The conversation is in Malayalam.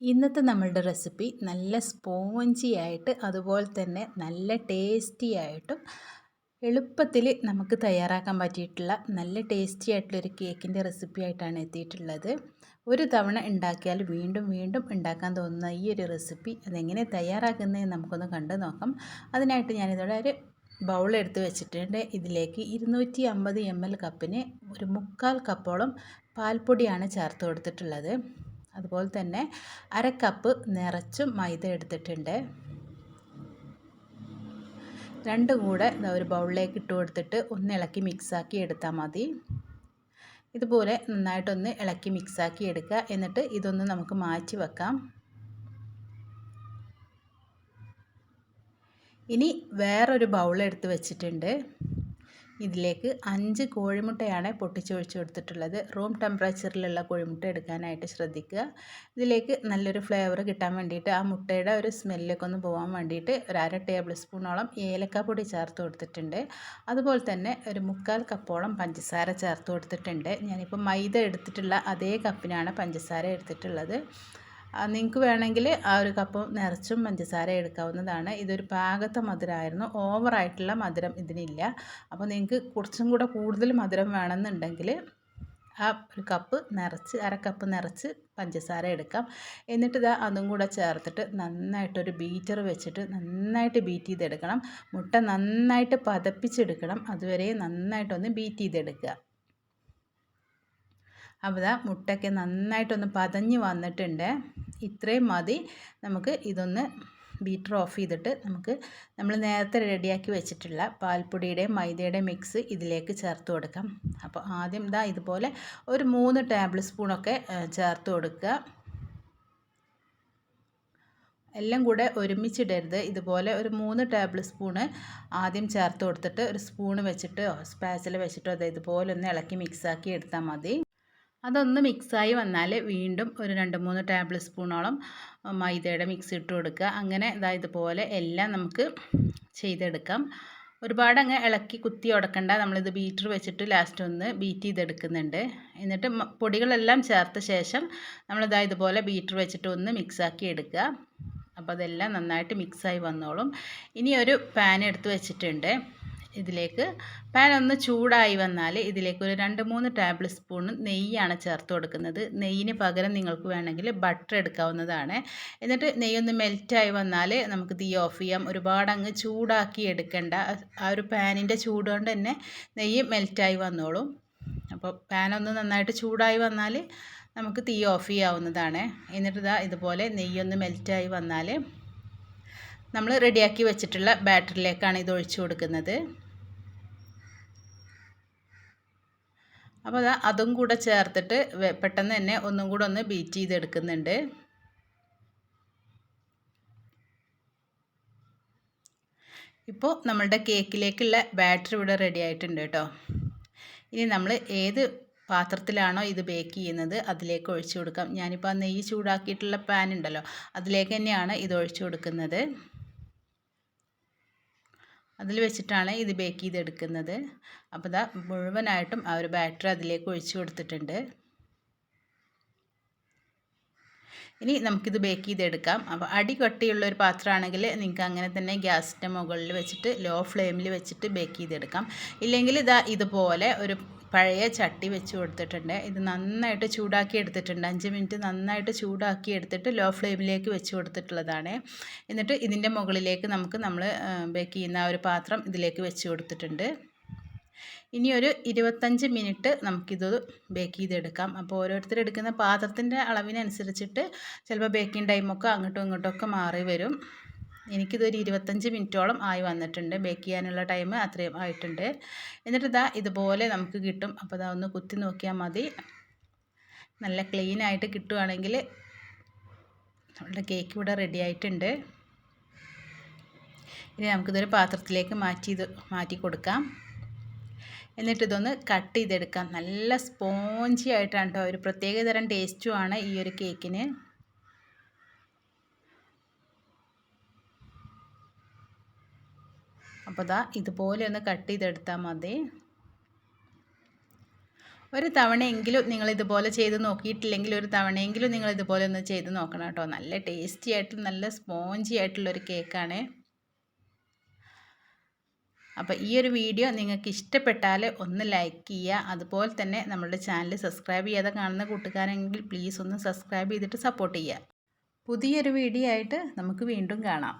ഇന്നത്തെ നമ്മളുടെ റെസിപ്പി നല്ല സ്പോഞ്ചി ആയിട്ട് അതുപോലെ തന്നെ നല്ല ടേസ്റ്റി ആയിട്ടും എളുപ്പത്തിൽ നമുക്ക് തയ്യാറാക്കാൻ പറ്റിയിട്ടുള്ള നല്ല ടേസ്റ്റി ആയിട്ടുള്ളൊരു കേക്കിന്റെ റെസിപ്പി ആയിട്ടാണ് എത്തിയിട്ടുള്ളത്. ഒരു തവണ ഉണ്ടാക്കിയാൽ വീണ്ടും വീണ്ടും ഉണ്ടാക്കാൻ തോന്നുന്ന ഈ ഒരു റെസിപ്പി അതെങ്ങനെ തയ്യാറാക്കുന്നതെന്ന് നമുക്കൊന്ന് കണ്ടു നോക്കാം. അതിനായിട്ട് ഞാനിതോടെ ഒരു ബൗൾ എടുത്ത് വെച്ചിട്ടുണ്ട്. ഇതിലേക്ക് ഇരുന്നൂറ്റി അമ്പത് എം എൽ കപ്പിന് ഒരു മുക്കാൽ കപ്പോളം പാൽപ്പൊടിയാണ് ചേർത്ത് കൊടുത്തിട്ടുള്ളത്. അതുപോലെ തന്നെ അര കപ്പ് നിറച്ചും മൈദ എടുത്തിട്ടുണ്ട്. രണ്ടും കൂടെ ഒരു ബൗളിലേക്ക് ഇട്ട് കൊടുത്തിട്ട് ഒന്ന് ഇളക്കി മിക്സാക്കി എടുത്താൽ മതി. ഇതുപോലെ നന്നായിട്ടൊന്ന് ഇളക്കി മിക്സാക്കി എടുക്കുക. എന്നിട്ട് ഇതൊന്ന് നമുക്ക് മാറ്റി വെക്കാം. ഇനി വേറൊരു ബൗൾ എടുത്ത് വെച്ചിട്ടുണ്ട്. ഇതിലേക്ക് അഞ്ച് കോഴിമുട്ടയാണ് പൊട്ടിച്ചൊഴിച്ച് കൊടുത്തിട്ടുള്ളത്. റൂം ടെമ്പറേച്ചറിലുള്ള കോഴിമുട്ട എടുക്കാനായിട്ട് ശ്രദ്ധിക്കുക. ഇതിലേക്ക് നല്ലൊരു ഫ്ലേവർ കിട്ടാൻ വേണ്ടിയിട്ട് ആ മുട്ടയുടെ ഒരു സ്മെല്ലൊക്കെ ഒന്ന് പോകാൻ വേണ്ടിയിട്ട് ഒരു അര ടേബിൾ സ്പൂണോളം ഏലക്കാപ്പൊടി ചേർത്ത് കൊടുത്തിട്ടുണ്ട്. അതുപോലെ തന്നെ ഒരു മുക്കാൽ കപ്പോളം പഞ്ചസാര ചേർത്ത് കൊടുത്തിട്ടുണ്ട്. ഞാനിപ്പോൾ മൈദ എടുത്തിട്ടുള്ള അതേ കപ്പിനാണ് പഞ്ചസാര എടുത്തിട്ടുള്ളത്. നിങ്ങൾക്ക് വേണമെങ്കിൽ ആ ഒരു കപ്പ് നിറച്ചും പഞ്ചസാര എടുക്കാവുന്നതാണ്. ഇതൊരു പാകത്തെ മധുരമായിരുന്നു. ഓവറായിട്ടുള്ള മധുരം ഇതിനില്ല. അപ്പോൾ നിങ്ങൾക്ക് കുറച്ചും കൂടെ കൂടുതൽ മധുരം വേണമെന്നുണ്ടെങ്കിൽ ആ ഒരു കപ്പ് നിറച്ച് അര കപ്പ് നിറച്ച് പഞ്ചസാര എടുക്കാം. എന്നിട്ട് ഇതാ അതും കൂടെ ചേർത്തിട്ട് നന്നായിട്ടൊരു ബീറ്റർ വെച്ചിട്ട് നന്നായിട്ട് ബീറ്റ് ചെയ്തെടുക്കണം. മുട്ട നന്നായിട്ട് പതപ്പിച്ചെടുക്കണം. അതുവരെ നന്നായിട്ടൊന്ന് ബീറ്റ് ചെയ്തെടുക്കുക. അപ്പോൾ ഇതാ മുട്ടയൊക്കെ നന്നായിട്ടൊന്ന് പതഞ്ഞ് വന്നിട്ടുണ്ട്. ഇത്രയും മതി. നമുക്ക് ഇതൊന്ന് ബീറ്റർ ഓഫ് ചെയ്തിട്ട് നമുക്ക് നമ്മൾ നേരത്തെ റെഡിയാക്കി വെച്ചിട്ടുള്ള പാൽപ്പൊടിയുടെയും മൈദയുടെയും മിക്സ് ഇതിലേക്ക് ചേർത്ത് കൊടുക്കാം. അപ്പോൾ ആദ്യം ഇതാ ഇതുപോലെ ഒരു മൂന്ന് ടേബിൾ സ്പൂണൊക്കെ ചേർത്ത് കൊടുക്കുക. എല്ലാം കൂടെ ഒരുമിച്ചിടരുത്. ഇതുപോലെ ഒരു മൂന്ന് ടേബിൾ സ്പൂണ് ആദ്യം ചേർത്ത് കൊടുത്തിട്ട് ഒരു സ്പൂണ് വെച്ചിട്ട് സ്പാച്ചിൽ വെച്ചിട്ട് അത് ഇതുപോലെ ഒന്ന് ഇളക്കി മിക്സാക്കി എടുത്താൽ മതി. അതൊന്ന് മിക്സായി വന്നാൽ വീണ്ടും ഒരു രണ്ട് മൂന്ന് ടേബിൾ സ്പൂണോളം മൈദയുടെ മിക്സ് ഇട്ട് കൊടുക്കുക. അങ്ങനെ ഇതാ ഇതുപോലെ എല്ലാം നമുക്ക് ചെയ്തെടുക്കാം. ഒരുപാട് അങ്ങ് ഇളക്കി കുത്തി ഉടക്കണ്ട. നമ്മളിത് ബീറ്റർ വെച്ചിട്ട് ലാസ്റ്റ് ഒന്ന് ബീറ്റ് ചെയ്തെടുക്കുന്നുണ്ട്. എന്നിട്ട് പൊടികളെല്ലാം ചേർത്ത ശേഷം നമ്മളിതാ ഇതുപോലെ ബീറ്റർ വെച്ചിട്ട് ഒന്ന് മിക്സാക്കി എടുക്കുക. അപ്പോൾ അതെല്ലാം നന്നായിട്ട് മിക്സായി വന്നോളും. ഇനി ഒരു പാൻ എടുത്ത് വെച്ചിട്ടുണ്ട്. ഇതിലേക്ക് പാൻ ഒന്ന് ചൂടായി വന്നാൽ ഇതിലേക്ക് ഒരു രണ്ട് മൂന്ന് ടേബിൾ സ്പൂൺ നെയ്യാണ് ചേർത്ത് കൊടുക്കുന്നത്. നെയ്യിന് പകരം നിങ്ങൾക്ക് വേണമെങ്കിൽ ബട്ടർ എടുക്കാവുന്നതാണ്. എന്നിട്ട് നെയ്യൊന്ന് മെൽറ്റായി വന്നാൽ നമുക്ക് തീ ഓഫ് ചെയ്യാം. ഒരുപാട് അങ്ങ് ചൂടാക്കി എടുക്കേണ്ട. ആ ഒരു പാനിന്റെ ചൂട് കൊണ്ട് തന്നെ നെയ്യ് മെൽറ്റായി വന്നോളും. അപ്പോൾ പാനൊന്ന് നന്നായിട്ട് ചൂടായി വന്നാൽ നമുക്ക് തീ ഓഫ് ചെയ്യാവുന്നതാണ്. എന്നിട്ട് ഇതാ ഇതുപോലെ നെയ്യൊന്ന് മെൽറ്റായി വന്നാൽ നമ്മൾ റെഡിയാക്കി വെച്ചിട്ടുള്ള ബാറ്ററിലേക്കാണ് ഇത് ഒഴിച്ചു കൊടുക്കുന്നത്. അപ്പോൾ അതാ കൂടെ ചേർത്തിട്ട് പെട്ടെന്ന് തന്നെ ഒന്നും കൂടെ ഒന്ന് ബീറ്റ് ചെയ്തെടുക്കുന്നുണ്ട്. ഇപ്പോൾ നമ്മളുടെ കേക്കിലേക്കുള്ള ബാറ്റർ ഇവിടെ റെഡി ആയിട്ടുണ്ട് കേട്ടോ. ഇനി നമ്മൾ ഏത് പാത്രത്തിലാണോ ഇത് ബേക്ക് ചെയ്യുന്നത് അതിലേക്ക് ഒഴിച്ചു കൊടുക്കാം. ഞാനിപ്പോൾ നെയ്യ് ചൂടാക്കിയിട്ടുള്ള പാൻ ഉണ്ടല്ലോ അതിലേക്ക് തന്നെയാണ് ഇത് ഒഴിച്ചു കൊടുക്കുന്നത്. അതിൽ വെച്ചിട്ടാണ് ഇത് ബേക്ക് ചെയ്തെടുക്കുന്നത്. അപ്പോൾ ഇതാ മുഴുവനായിട്ടും ആ ഒരു ബാറ്റർ അതിലേക്ക് ഒഴിച്ച് കൊടുത്തിട്ടുണ്ട്. ഇനി നമുക്കിത് ബേക്ക് ചെയ്തെടുക്കാം. അപ്പോൾ അടി കട്ടിയുള്ള ഒരു പാത്രമാണെങ്കിൽ നിങ്ങൾക്ക് അങ്ങനെ തന്നെ ഗ്യാസിന്റെ മുകളിൽ വെച്ചിട്ട് ലോ ഫ്ലെയിമിൽ വെച്ചിട്ട് ബേക്ക് ചെയ്തെടുക്കാം. ഇല്ലെങ്കിൽ ഇതാ ഇതുപോലെ ഒരു പഴയ ചട്ടി വെച്ച് കൊടുത്തിട്ടുണ്ട്. ഇത് നന്നായിട്ട് ചൂടാക്കി എടുത്തിട്ടുണ്ട്. അഞ്ച് മിനിറ്റ് നന്നായിട്ട് ചൂടാക്കി എടുത്തിട്ട് ലോ ഫ്ലെയിമിലേക്ക് വെച്ച് കൊടുത്തിട്ടുള്ളതാണ്. എന്നിട്ട് ഇതിന്റെ മുകളിലേക്ക് നമുക്ക് നമ്മൾ ബേക്ക് ചെയ്യുന്ന ആ ഒരു പാത്രം ഇതിലേക്ക് വെച്ച് കൊടുത്തിട്ടുണ്ട്. ഇനി ഒരു ഇരുപത്തഞ്ച് മിനിറ്റ് നമുക്കിത് ബേക്ക് ചെയ്തെടുക്കാം. അപ്പോൾ ഓരോരുത്തർ എടുക്കുന്ന പാത്രത്തിന്റെ അളവിനനുസരിച്ചിട്ട് ചിലപ്പോൾ ബേക്കിംഗ് ടൈമൊക്കെ അങ്ങോട്ടും ഇങ്ങോട്ടും ഒക്കെ മാറി വരും. എനിക്കിതൊരു ഇരുപത്തഞ്ച് മിനിറ്റോളം ആയി വന്നിട്ടുണ്ട്. ബേക്ക് ചെയ്യാനുള്ള ടൈം അത്രയും ആയിട്ടുണ്ട്. എന്നിട്ട് ഇതാ ഇതുപോലെ നമുക്ക് കിട്ടും. അപ്പോൾ ഇതാ ഒന്ന് കുത്തി നോക്കിയാൽ മതി. നല്ല ക്ലീൻ ആയിട്ട് കിട്ടുവാണെങ്കിൽ നമ്മുടെ കേക്ക് ഇവിടെ റെഡി ആയിട്ടുണ്ട്. ഇനി നമുക്കിതൊരു പാത്രത്തിലേക്ക് മാറ്റി ഇത് മാറ്റി കൊടുക്കാം. എന്നിട്ട് ഇതൊന്ന് കട്ട് ചെയ്തെടുക്കാം. നല്ല സ്പോഞ്ചി ആയിട്ടാണ് കേട്ടോ ഒരു പ്രത്യേക തരം ടേസ്റ്റുമാണ് ഈ ഒരു കേക്കിന് അപ്പോൾ ദാ ഇതുപോലെ ഒന്ന് കട്ട് ചെയ്തെടുത്താൽ മതി. ഒരു തവണയെങ്കിലും നിങ്ങൾ ഇതുപോലെ ചെയ്ത് നോക്കിയിട്ടില്ലെങ്കിൽ ഒരു തവണയെങ്കിലും നിങ്ങൾ ഇതുപോലെ ഒന്ന് ചെയ്ത് നോക്കണം കേട്ടോ നല്ല ടേസ്റ്റി ആയിട്ടും നല്ല സ്പോഞ്ചി ആയിട്ടുള്ളൊരു കേക്കാണ് അപ്പോൾ ഈ ഒരു വീഡിയോ നിങ്ങൾക്ക് ഇഷ്ടപ്പെട്ടാൽ ഒന്ന് ലൈക്ക് ചെയ്യുക. അതുപോലെ തന്നെ നമ്മുടെ ചാനൽ സബ്സ്ക്രൈബ് ചെയ്യാതെ കാണുന്ന കൂട്ടുകാരെങ്കിൽ പ്ലീസ് ഒന്ന് സബ്സ്ക്രൈബ് ചെയ്തിട്ട് സപ്പോർട്ട് ചെയ്യുക. പുതിയൊരു വീഡിയോ ആയിട്ട് നമുക്ക് വീണ്ടും കാണാം.